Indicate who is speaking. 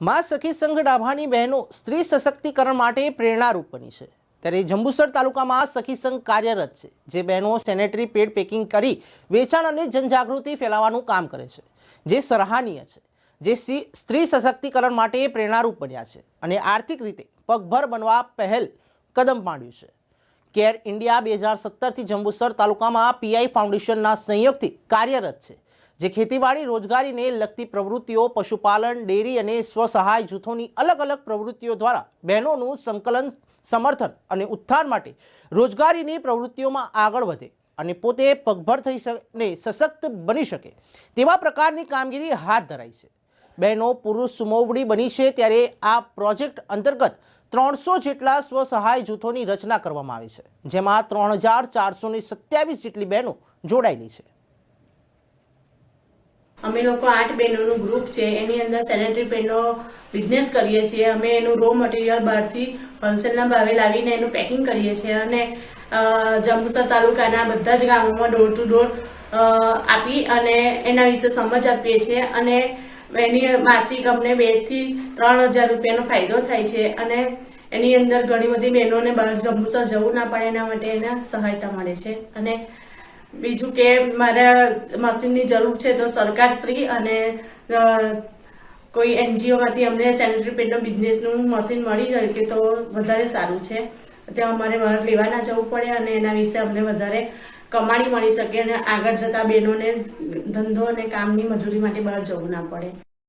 Speaker 1: મા સખી સંઘ ડાભાની બહેનો સ્ત્રી સશક્તિકરણ માટે પ્રેરણારૂપ બની છે. ત્યારે જંબુસર તાલુકામાં સખી સંઘ કાર્યરત છે, જે બહેનો સેનેટરી પેડ પેકિંગ કરી વેચાણ અને જનજાગૃતિ ફેલાવવાનું કામ કરે છે, જે સરાહનીય છે, જે સ્ત્રી સશક્તિકરણ માટે પ્રેરણારૂપ બન્યા છે અને આર્થિક રીતે પગભર બનવા પહેલ કદમ માંડ્યું છે. કેર ઇન્ડિયા બે હજાર સત્તરથી જંબુસર તાલુકામાં પીઆઈ ફાઉન્ડેશનના સંયોગથી કાર્યરત છે જે ખેતીવાડી રોજગારીને લગતી પ્રવૃત્તિઓ, પશુપાલન, ડેરી અને સ્વસહાય જૂથોની અલગ અલગ પ્રવૃત્તિઓ દ્વારા બહેનોનું સંકલન, સમર્થન અને ઉત્થાન માટે રોજગારીની પ્રવૃત્તિઓમાં આગળ વધે અને પોતે પગભર થઈ શકે ને સશક્ત બની શકે તેવા પ્રકારની કામગીરી હાથ ધરાઈ છે. બહેનો પુરુષ સુમોવડી બની છે ત્યારે આ પ્રોજેક્ટ અંતર્ગત ત્રણસો જેટલા સ્વસહાય જૂથોની રચના કરવામાં આવી છે, જેમાં ત્રણ હજાર ચારસો સત્યાવીસ જેટલી બહેનો જોડાયેલી છે.
Speaker 2: અમે લોકો આઠ બહેનોનું ગ્રુપ છે, એની અંદર સેનેટરી પેનનો બિઝનેસ કરીએ છીએ. અમે એનું રો મટીરિયલ બહારથી હોલસેલના ભાવે લાવીને એનું પેકિંગ કરીએ છીએ અને જંબુસર તાલુકાના બધા જ ગામોમાં ડોર ટુ ડોર આપી અને એના વિશે સમજ આપીએ છીએ અને એની માસિક અમને બેથી ત્રણ હજાર રૂપિયાનો ફાયદો થાય છે અને એની અંદર ઘણી બધી બહેનોને બહાર જંબુસર જવું ના પડે એના માટે એને સહાયતા મળે છે અને બીજું કે મારા મશીનની જરૂર છે તો સરકાર શ્રી અને કોઈ એનજીઓ માંથી અમને સેનેટરી પેડનો બિઝનેસનું મશીન મળી ગયું કે તો વધારે સારું છે. ત્યાં અમારે બહાર લેવા ના જવું પડે અને એના વિશે અમને વધારે કમાણી મળી શકે અને આગળ જતા બહેનોને, ધંધો અને કામની મજૂરી માટે બહાર જવું ના પડે.